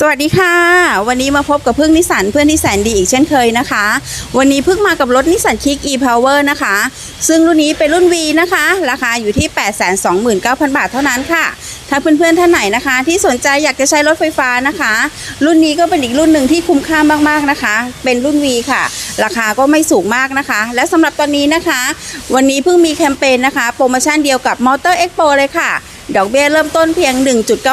สวัสดีค่ะ วันนี้มาพบกับพึ่งนิสันเพื่อนที่แสนดีอีกเช่นเคยนะคะ วันนี้พึ่งมากับรถนิสสันคิก e-power นะคะ ซึ่งรุ่นนี้เป็นรุ่น V นะคะ ราคาอยู่ที่ 829,000 บาทเท่านั้นค่ะ ถ้าเพื่อนๆท่านไหนนะคะ ที่สนใจอยากจะใช้รถไฟฟ้านะคะ รุ่นนี้ก็เป็นอีกรุ่นหนึ่งที่คุ้มค่ามากๆนะคะ เป็นรุ่น V ค่ะ ราคาก็ไม่สูงมากนะคะ และสำหรับตอนนี้นะคะ วันนี้เพิ่งมีแคมเปญนะคะโปรโมชั่นเดียวกับ Motor Expo เลยค่ะ ดอกเบี้ยเริ่มต้นเพียง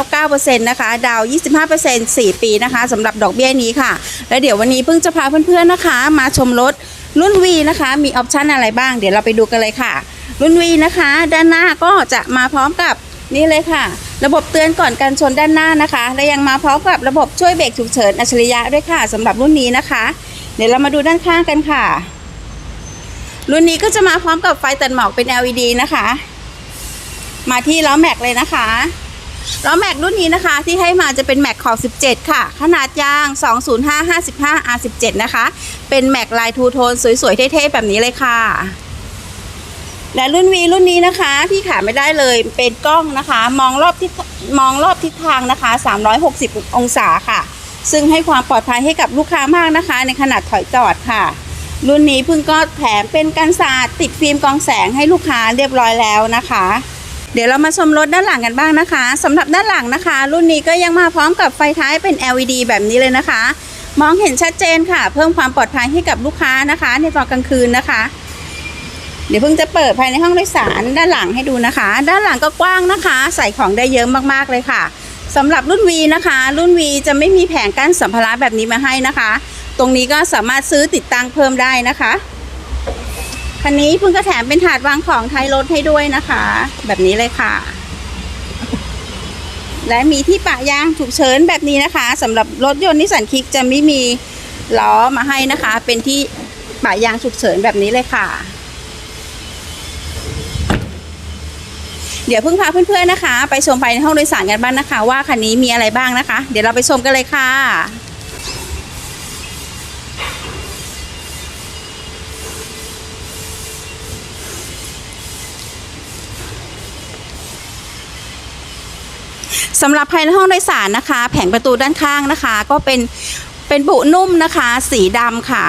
1.99%นะคะ ดาว 25% 4 ปีนะคะสำหรับดอกเบี้ยนี้ค่ะ และเดี๋ยววันนี้เพิ่งจะพาเพื่อนๆนะคะ มาชมรถรุ่น V นะคะ มีออปชันอะไรบ้าง เดี๋ยวเราไปดูกันเลยค่ะ รุ่น V นะคะ ด้านหน้าก็จะมาพร้อมกับนี่เลยค่ะ ระบบเตือนก่อนการชนด้านหน้านะคะ และยังมาพร้อมกับระบบช่วยเบรกฉุกเฉินอัจฉริยะด้วยค่ะสำหรับรุ่นนี้นะคะ เดี๋ยวเรามาดูด้านข้างกันค่ะ รุ่นนี้ก็จะมาพร้อมกับไฟตัดหมอกเป็น LED นะคะ มาที่ล้อแม็กเลยนะคะล้อแม็กรุ่นนี้นะคะ ที่ให้มาจะเป็นแม็กขอบ 17 ค่ะ ขนาดยาง 205 55 R17 นะคะ เป็นแม็กลายทูโทนสวยๆ เท่ๆ แบบนี้เลยค่ะ และรุ่น V รุ่นนี้นะคะที่ขาดไม่ได้เลยเป็นกล้องนะคะ มองรอบทิศมองรอบทิศทางนะคะ 360 องศาค่ะ ซึ่งให้ความปลอดภัยให้กับลูกค้ามากนะคะ ในขนาดถอยจอดค่ะ รุ่นนี้เพิ่งก็แถมเป็นกันศาสตร์ติดฟิล์มกองแสงให้ลูกค้าเรียบร้อยแล้วนะคะ เดี๋ยวเรามาชมรถด้านหลังกันบ้างนะคะสำหรับด้านหลังนะคะ รุ่นนี้ก็ยังมาพร้อมกับไฟท้ายเป็น LED แบบนี้เลยนะคะ มองเห็นชัดเจนค่ะ เพิ่มความปลอดภัยให้กับลูกค้านะคะ ในตอนกลางคืนนะคะ เดี๋ยวเพิ่งจะเปิดภายในห้องโดยสารด้านหลังให้ดูนะคะ ด้านหลังก็กว้างนะคะ ใส่ของได้เยอะมากๆเลยค่ะสำหรับรุ่น V นะคะ รุ่น V จะไม่มีแผงกั้นสัมภาระแบบนี้มาให้นะคะ ตรงนี้ก็สามารถซื้อติดตั้งเพิ่มได้นะคะ คันนี้เพิ่งก็แถมเป็นถาดวางของท้ายรถให้ด้วยนะคะ แบบนี้เลยค่ะ และมีที่ปะยางฉุกเฉินแบบนี้นะคะสำหรับรถยนต์นิสสันคิกจะไม่มีล้อมาให้นะคะ เป็นที่ปะยางฉุกเฉินแบบนี้เลยค่ะ เดี๋ยวเพิ่งพาเพื่อนๆนะคะ ไปชมภายในห้องโดยสารกันบ้างนะคะ ว่าคันนี้มีอะไรบ้างนะคะ เดี๋ยวเราไปชมกันเลยค่ะ สำหรับภายในห้องโดยสารนะคะ แผงประตูด้านข้างนะคะ ก็เป็นเป็นบุนุ่มนะคะ สีดำค่ะ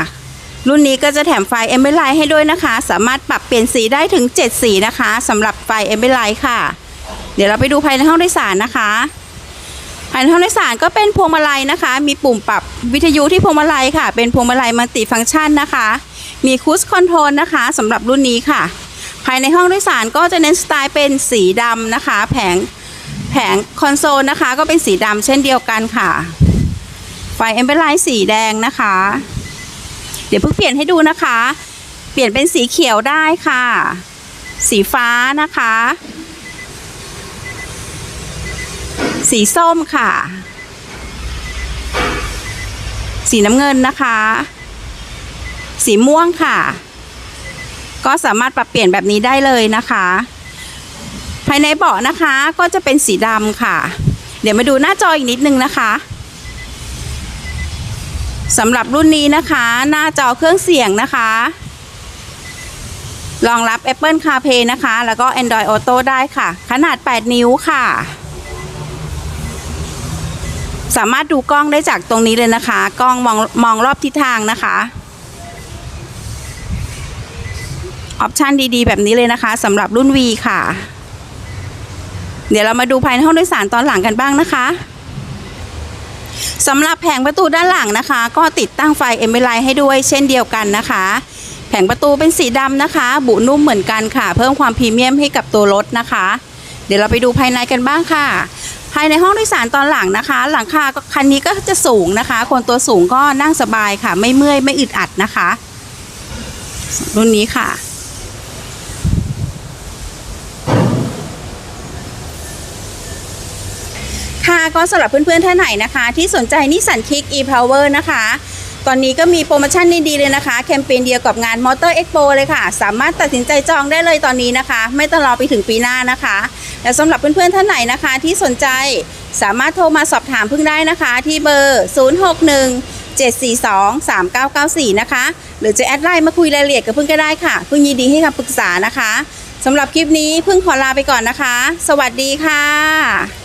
รุ่นนี้ก็จะแถมไฟเอมเบอร์ไลท์ให้ด้วยนะคะ สามารถปรับเปลี่ยนสีได้ถึง 7 สีนะคะสำหรับไฟเอมเบอร์ไลท์ค่ะ เดี๋ยวเราไปดูภายในห้องโดยสารนะคะภายในห้องโดยสารก็เป็นพวงมาลัยนะคะ มีปุ่มปรับวิทยุที่พวงมาลัยค่ะ เป็นพวงมาลัยมัลติฟังก์ชันนะคะ มีคูสคอนโทรลนะคะสำหรับรุ่นนี้ค่ะ ภายในห้องโดยสารก็จะเน้นสไตล์เป็นสีดำนะคะ แผง แผงคอนโซลนะคะ ก็เป็นสีดำเช่นเดียวกันค่ะ ไฟเอมเบอร์ไลท์สีแดงนะคะ เดี๋ยวเพิ่งเปลี่ยนให้ดูนะคะ เปลี่ยนเป็นสีเขียวได้ค่ะ สีฟ้านะคะ สีส้มค่ะ สีน้ำเงินนะคะ สีม่วงค่ะ ก็สามารถปรับเปลี่ยนแบบนี้ได้เลยนะคะ ภายในเบาะนะคะก็จะเป็นสีดำค่ะ เดี๋ยวมาดูหน้าจออีกนิดนึงนะคะสำหรับรุ่นนี้นะคะ หน้าจอเครื่องเสียงนะคะรองรับ Apple CarPlay นะคะ แล้วก็ Android Auto ได้ค่ะ ขนาด 8 นิ้วค่ะ สามารถดูกล้องได้จากตรงนี้เลยนะคะ กล้องมองมองรอบทิศทางนะคะออปชันดีๆ แบบนี้เลยนะคะสำหรับรุ่น V ค่ะ เดี๋ยวเรามาดูภายในห้องโดยสารตอนหลังกันบ้างนะคะสำหรับแผงประตูด้านหลังนะคะ ก็ติดตั้งไฟเอมเบอร์ไลให้ด้วยเช่นเดียวกันนะคะ แผงประตูเป็นสีดำนะคะ บุนุ่มเหมือนกันค่ะ เพิ่มความพรีเมียมให้กับตัวรถนะคะ เดี๋ยวเราไปดูภายในกันบ้างค่ะ ภายในห้องโดยสารตอนหลังนะคะ หลังคาคันนี้ก็จะสูงนะคะ คนตัวสูงก็นั่งสบายค่ะ ไม่เมื่อยไม่อึดอัดนะคะรุ่นนี้ค่ะ ค่ะก็สำหรับเพื่อนๆท่านไหนนะคะ ที่สนใจนิสสันคิก e-power นะคะ ตอนนี้ก็มีโปรโมชั่นดีๆเลยนะคะ แคมเปญเดียวกับงาน Motor Expo เลยค่ะ สามารถตัดสินใจจองได้เลยตอนนี้นะคะ ไม่ต้องรอไปถึงปีหน้านะคะ และสำหรับเพื่อนๆท่านไหนนะคะ ที่สนใจสามารถโทรมาสอบถามพึ่งได้นะคะ ที่เบอร์ 061 742 3994 นะคะ หรือจะแอดไลน์มาคุยรายละเอียดกับพึ่งก็ได้ค่ะ พึ่งยินดีให้คำปรึกษานะคะสำหรับคลิปนี้พึ่งขอลาไปก่อนนะคะ สวัสดีค่ะ